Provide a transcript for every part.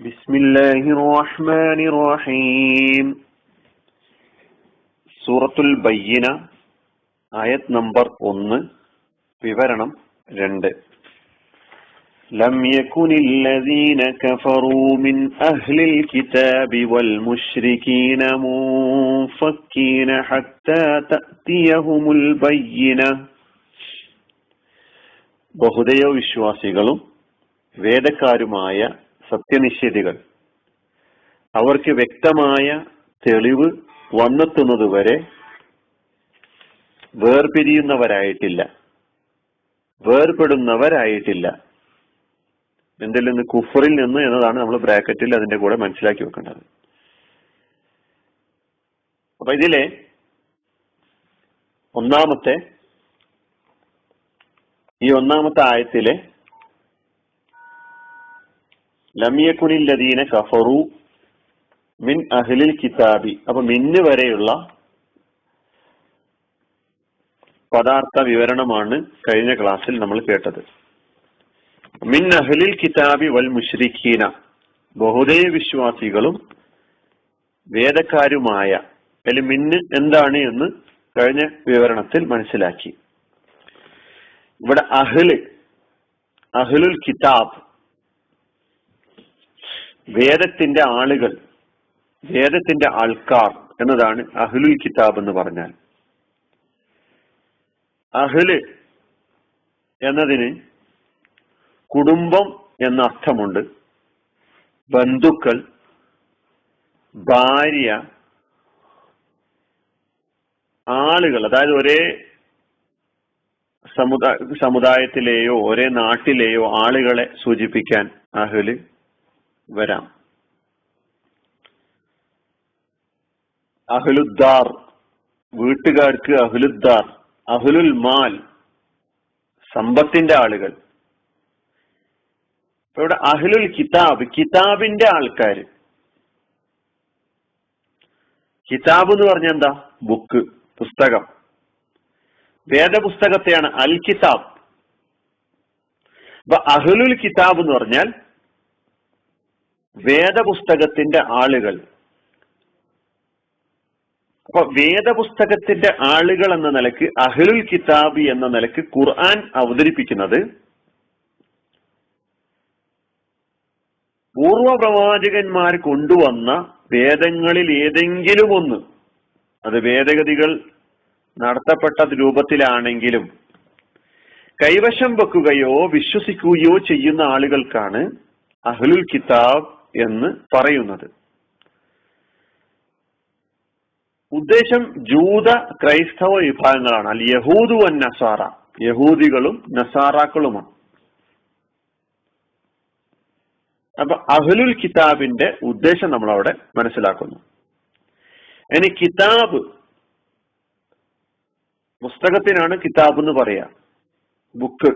بسم الله الرحمن الرحيم സൂറത്തുൽ ബയ്യന ആയത് നമ്പർ ഒന്ന് വിവരണം രണ്ട് لم يكن الذين كفروا من أهل الكتاب والمشركين منفكين حتى تأتيهم البينة ബഹുദൈവ വിശ്വാസികളും വേദക്കാരുമായ സത്യനിഷേധികൾ. അവർക്ക് വ്യക്തമായ തെളിവ് വന്നെത്തുന്നതുവരെ വേർപിരിയുന്നവരായിട്ടില്ല. വേർപെടുന്നവരായിട്ടില്ല. എന്തിൽ നിന്ന് കുഫറിൽ നിന്ന് എന്നതാണ് നമ്മൾ ബ്രാക്കറ്റിൽ അതിന്റെ കൂടെ മനസ്സിലാക്കി വെക്കേണ്ടത്. അപ്പൊ ഇതിലെ ഒന്നാമത്തെ ഈ ഒന്നാമത്തെ ആയത്തിലെ ലമിയക്കുനില്ലദീന കഫറു മിൻ അഹ്ലിൽ കിതാബി. അപ്പൊ മിന്ന് വരെയുള്ള പദാർത്ഥ വിവരണമാണ് കഴിഞ്ഞ ക്ലാസ്സിൽ നമ്മൾ കേട്ടത്. മിൻ അഹ്ലിൽ കിതാബി വൽ മുഷ്രിഖീന ബഹുദൈവ വിശ്വാസികളും വേദക്കാരുമായ അതിൽ മിന്ന് എന്താണ് എന്ന് കഴിഞ്ഞ വിവരണത്തിൽ മനസ്സിലാക്കി. ഇവിടെ അഹ്ല് അഹ്ലുൽ കിതാബ് വേദത്തിന്റെ ആളുകൾ വേദത്തിന്റെ ആൾക്കാർ എന്നതാണ് അഹ്ലുൽ കിതാബ് എന്ന് പറഞ്ഞാൽ. അഹ്ല് എന്നതിന് കുടുംബം എന്ന അർത്ഥമുണ്ട്. ബന്ധുക്കൾ ഭാര്യ ആളുകൾ അതായത് ഒരേ സമുദായ സമുദായത്തിലെയോ ഒരേ നാട്ടിലെയോ ആളുകളെ സൂചിപ്പിക്കാൻ അഹ്ല് വരാം. അഹ്ലുദ്ദാർ വീട്ടുകാർക്ക് അഹ്ലുദ്ദാർ അഹ്ലുൽ മാൽ സമ്പത്തിന്റെ ആളുകൾ. ഇവിടെ അഹ്ലുൽ കിതാബ് കിതാബിന്റെ ആൾക്കാർ കിതാബ് എന്ന് പറഞ്ഞ എന്താ? ബുക്ക് പുസ്തകം. വേദപുസ്തകത്തെയാണ് അൽ കിതാബ്. അപ്പൊ അഹ്ലുൽ കിതാബ് എന്ന് പറഞ്ഞാൽ വേദപുസ്തകത്തിന്റെ ആളുകൾ. അപ്പൊ വേദപുസ്തകത്തിന്റെ ആളുകൾ എന്ന നിലയ്ക്ക് അഹ്ലുൽ കിതാബ് എന്ന നിലയ്ക്ക് ഖുർആൻ അവതരിപ്പിക്കുന്നത് പൂർവ പ്രവാചകന്മാർ കൊണ്ടുവന്ന വേദങ്ങളിൽ ഏതെങ്കിലും ഒന്ന്. അത് വേദഗതികൾ നടത്തപ്പെട്ട രൂപത്തിലാണെങ്കിലും കൈവശം വെക്കുകയോ വിശ്വസിക്കുകയോ ചെയ്യുന്ന ആളുകൾക്കാണ് അഹ്ലുൽ കിതാബ് എന്ന് പറയുന്നത്. ഉദ്ദേശം ജൂത ക്രൈസ്തവ വിഭാഗങ്ങളാണ്. അൽ യഹൂദു അൻ നസാറ. യഹൂദികളും നസാറാക്കളുമാണ്. അപ്പൊ അഹ്ലുൽ കിതാബിന്റെ ഉദ്ദേശം നമ്മൾ അവിടെ മനസ്സിലാക്കുന്നു. ഇനി കിതാബ്. പുസ്തകത്തിനാണ് കിതാബ് എന്ന് പറയാ. ബുക്ക്.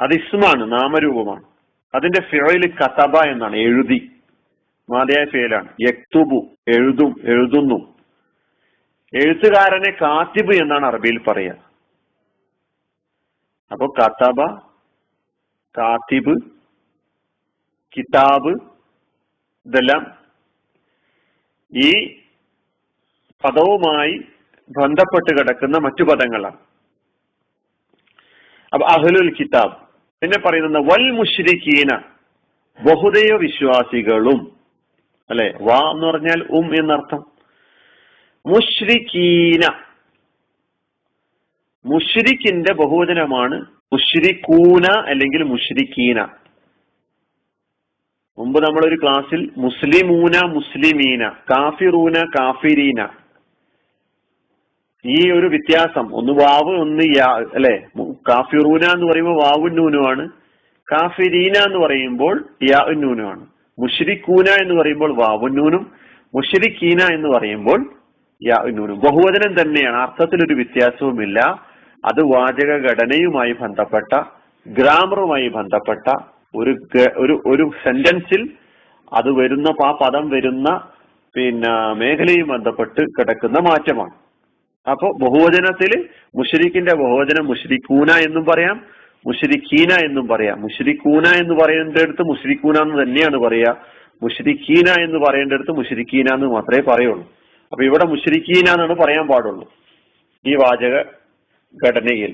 അത് ഇസ്മാണ് നാമരൂപമാണ്. അതിന്റെ ഫിയോയിൽ കതബ എന്നാണ് എഴുതി. മാതയായ ഫിയലാണ് യക്തുബു എഴുതും എഴുതുന്നു. എഴുത്തുകാരനെ കാത്തിബ് എന്നാണ് അറബിയിൽ പറയുക. അപ്പൊ കതബ കാത്തിബ് കിതാബ് ഇതെല്ലാം ഈ പദവുമായി ബന്ധപ്പെട്ട് കിടക്കുന്ന മറ്റു പദങ്ങളാണ്. അപ്പൊ അഹ്ലുൽ കിതാബ്. പിന്നെ പറയുന്നത് വൽ മുഷ്രിഖീന ബഹുദൈവ വിശ്വാസികളും. അല്ലെ? വാ എന്ന് പറഞ്ഞാൽ ഉം എന്നർത്ഥം. മുഷ്രിഖീന മുഷ്രിഖിന്റെ ബഹുവചനമാണ് മുഷ്രിഖൂന അല്ലെങ്കിൽ മുഷ്രിഖീന മുമ്പ് നമ്മളൊരു ക്ലാസ്സിൽ മുസ്ലിമൂന മുസ്ലിമീന കാഫിറൂന കാഫിരീന. ഈ ഒരു വ്യത്യാസം ഒന്ന് വാവ് ഒന്ന് യാ അല്ലെ? കാഫിറൂന എന്ന് പറയുമ്പോൾ വാവ് നൂനുമാണ് കാഫിരീന എന്ന് പറയുമ്പോൾ യാ നൂനുമാണ് മുഷിരിക്കൂന എന്ന് പറയുമ്പോൾ വാവ് നൂനും. മുഷിരിക്കീന എന്ന് പറയുമ്പോൾ യാ നൂനും. ബഹുവചനം തന്നെയാണ്. അർത്ഥത്തിൽ ഒരു വ്യത്യാസവുമില്ല. അത് വാചക ഘടനയുമായി ബന്ധപ്പെട്ട ഗ്രാമറുമായി ബന്ധപ്പെട്ട ഒരു ഒരു ഒരു സെന്റൻസിൽ അത് വരുന്ന ആ പദം വരുന്ന പിന്നെ മേഖലയും ബന്ധപ്പെട്ട് കിടക്കുന്ന മാറ്റമാണ്. അപ്പൊ ബഹുവചനത്തിൽ മുഷരിക്കിന്റെ ബഹുവചനം മുഷരിക്കൂന എന്നും പറയാം മുഷരിഖീന എന്നും പറയാം. മുഷരിക്കൂന എന്ന് പറയേണ്ടടുത്ത് മുഷരിക്കൂന എന്ന് തന്നെയാണ് പറയാ. മുഷരിഖീന എന്ന് പറയേണ്ടടുത്ത് മുഷരിഖീന എന്ന് മാത്രമേ പറയുള്ളൂ. അപ്പൊ ഇവിടെ മുഷരിഖീന എന്നാണ് പറയാൻ പാടുള്ളൂ ഈ വാചക ഘടനയിൽ.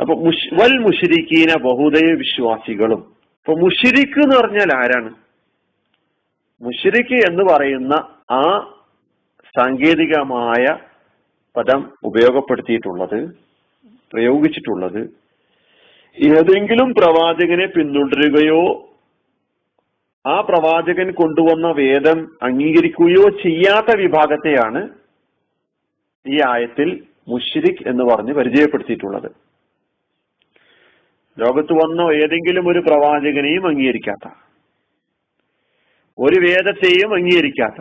അപ്പൊ വൽ മുഷരിഖീന ബഹുദൈവ വിശ്വാസികളും. അപ്പൊ മുഷിരിക്ക് എന്ന് പറഞ്ഞാൽ ആരാണ്? മുഷിരിക്ക് എന്ന് പറയുന്ന ആ സാങ്കേതികമായ പദം ഉപയോഗപ്പെടുത്തിയിട്ടുള്ളത് പ്രയോഗിച്ചിട്ടുള്ളത്. ഏതെങ്കിലും പ്രവാചകനെ പിന്തുടരുകയോ ആ പ്രവാചകൻ കൊണ്ടുവന്ന വേദം അംഗീകരിക്കുകയോ ചെയ്യാത്ത വിഭാഗത്തെയാണ് ഈ ആയത്തിൽ മുഷിരിഖ് എന്ന് പറഞ്ഞ് പരിചയപ്പെടുത്തിയിട്ടുള്ളത്. ലോകത്ത് വന്ന ഏതെങ്കിലും ഒരു പ്രവാചകനെയും അംഗീകരിക്കാത്ത ഒരു വേദത്തെയും അംഗീകരിക്കാത്ത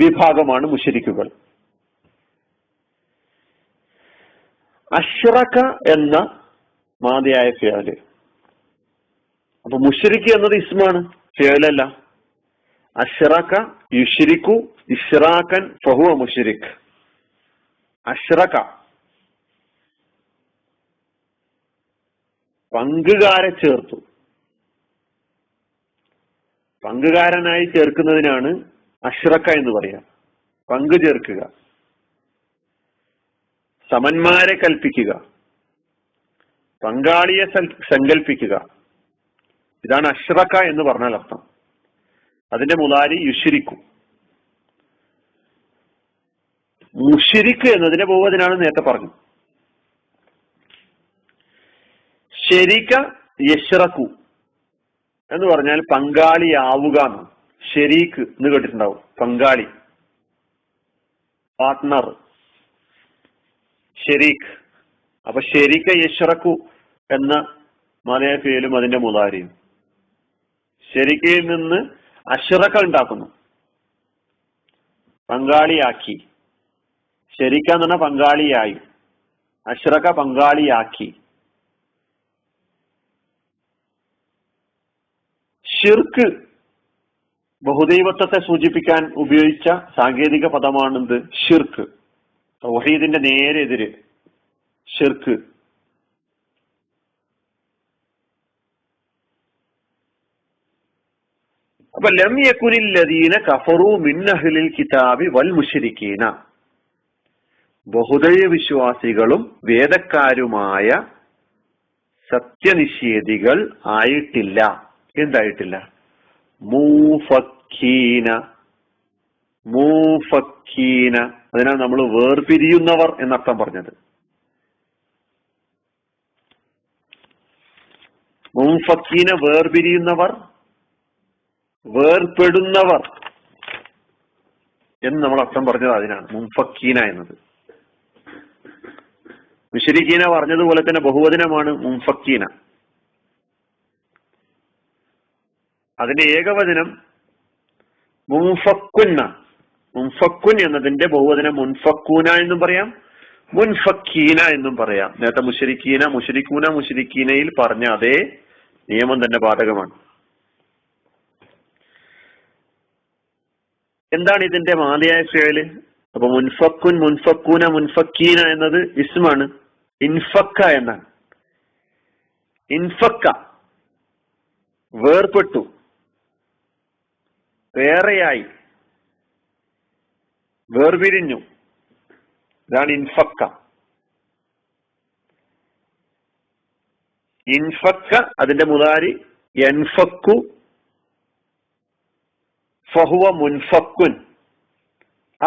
വിഭാഗമാണ് മുഷരിക്കുകൾ. അഷ്റക എന്ന മാതിയായ ഫിയാൽ അപ്പൊ മുഷരിക്ക് എന്നത് ഇസ്മാണ് ഫിയാലല്ല അഷ്റക യുഷിരിക്കു ഇഷ്റാഖൻ ഫഹുവ മുഷരിഖ് അഷ്റക. പങ്കുകാരെ ചേർത്തു. പങ്കുകാരനായി ചേർക്കുന്നതിനാണ് അഷ്റക്ക എന്ന് പറയാ. പങ്കു ചേർക്കുക. സമന്മാരെ കൽപ്പിക്കുക. പങ്കാളിയെ സങ്കല്പിക്കുക ഇതാണ് അഷ്റക്ക എന്ന് പറഞ്ഞാൽ അർത്ഥം. അതിന്റെ മുതാരി യുഷിരിക്കും. മുഷിരിക്ക് എന്നതിന്റെ ബഹുവചനാണ് നേരത്തെ പറഞ്ഞു. ശരിക്ക യഷ്റക്കു എന്ന് പറഞ്ഞാൽ പങ്കാളിയാവുക എന്നാണ്. ഷെരീക്ക് എന്ന് കേട്ടിട്ടുണ്ടാവും. പങ്കാളി. പാർട്ട്ണർ ഷെരീഖ്. അപ്പൊ ഷെരീഖ യഷറക്കു എന്ന മലയാള പേരും അതിന്റെ മുതാരിയും. ഷെരീഖയിൽ നിന്ന് അഷറക്ക ഉണ്ടാക്കുന്നു. പങ്കാളിയാക്കി. ഷെരീഖ എന്ന് പറഞ്ഞാൽ പങ്കാളിയായി. അഷറക്ക പങ്കാളിയാക്കി. ഷിർക്ക് ബഹുദൈവത്വത്തെ സൂചിപ്പിക്കാൻ ഉപയോഗിച്ച സാങ്കേതിക പദമാണെന്ത്? ഷിർക്ക് തൗഹീദിന്റെ നേരെ എതിര്. ഷിർക്ക് അപ്പൊ ലം യക്കുനില്ലദീന കഫറു മിന്നഹിലിൽ കിതാബി വൽ മുഷരിക്കീന ബഹുദൈവ വിശ്വാസികളും വേദക്കാരുമായ സത്യനിഷേധികൾ ആയിട്ടില്ല. എന്തായിട്ടില്ല? മൂഫക്കീന. മൂഫക്കീന. അതിനാൽ നമ്മൾ വേർപിരിയുന്നവർ എന്നർത്ഥം പറഞ്ഞത്. മൂഫക്കീന വേർപിരിയുന്നവർ വേർപെടുന്നവർ എന്ന് നമ്മൾ അർത്ഥം പറഞ്ഞത് അതിനാണ്. മുംഫക്കീന എന്നത്. മുഷരിക്കീന പറഞ്ഞതുപോലെ തന്നെ ബഹുവചനമാണ് മുംഫക്കീന. അതിന്റെ ഏകവചനം മുൻഫക്കുന്ന. മുൻഫക്കുൻ എന്നതിന്റെ ബഹുവചനം മുൻഫക്കൂന എന്നും പറയാം. മുൻഫക്കീന എന്നും പറയാം. നേരത്തെ മുഷരിക്കീന മുഷരിക്കൂന മുഷരിക്കീനയിൽ പറഞ്ഞ അതേ നിയമം തന്നെ ബാധകമാണ് എന്താണ് ഇതിന്റെ മാതിയായ ഫേൽ അപ്പൊ മുൻഫക്കുൻ മുൻഫക്കൂന മുൻഫക്കീന എന്നത് ഇസ്മാണ്. ഇൻഫക്ക എന്നാണ്. ഇൻഫക്ക. വേർപെട്ടു. വേറെയായി വേർപിരിഞ്ഞു. ഇതാണ് ഇൻഫക്ക. ഇൻഫക്ക അതിന്റെ മുതാരി എൻഫക്കു ഫഹുവ മുൻഫക്കുൻ.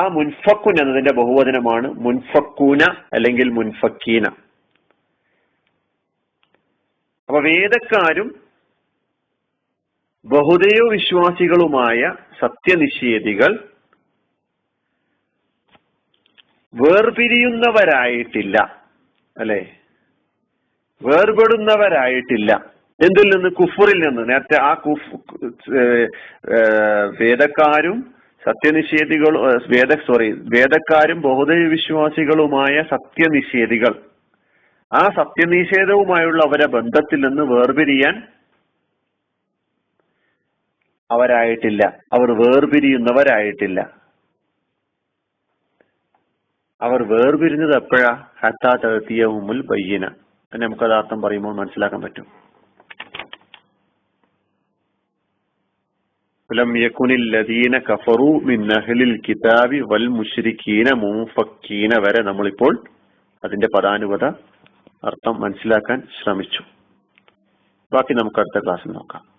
ആ മുൻഫക്കുൻ എന്നതിന്റെ ബഹുവചനമാണ് മുൻഫക്കൂന അല്ലെങ്കിൽ മുൻഫക്കീന. അപ്പൊ വേദക്കാരും ബഹുദൈവ വിശ്വാസികളുമായ സത്യനിഷേധികൾ വേർപിരിയുന്നവരായിട്ടില്ല. അല്ലെ? വേർപെടുന്നവരായിട്ടില്ല. എന്തിൽ നിന്ന്? കുഫറിൽ നിന്ന്. നേരത്തെ ആ കുഫ് വേദക്കാരും സത്യനിഷേധികളും വേദ സോറി വേദക്കാരും ബഹുദൈവ വിശ്വാസികളുമായ സത്യനിഷേധികൾ. ആ സത്യനിഷേധവുമായുള്ള അവരെ ബന്ധത്തിൽ നിന്ന് വേർപിരിയാൻ അവരായിട്ടില്ല. അവർ വേർപിരിയുന്നവരായിട്ടില്ല. അവർ വേർപിരിഞ്ഞത് എപ്പോഴാ? ഹത്താ തഴത്തിയഹുമുൽ ബയ്യന. എന്ന് നമുക്കത് അർത്ഥം പറയുമ്പോൾ മനസ്സിലാക്കാൻ പറ്റും. വരെ നമ്മളിപ്പോൾ അതിന്റെ പദാനുപത അർത്ഥം മനസ്സിലാക്കാൻ ശ്രമിച്ചു. ബാക്കി നമുക്ക് അടുത്ത ക്ലാസ്സിൽ നോക്കാം.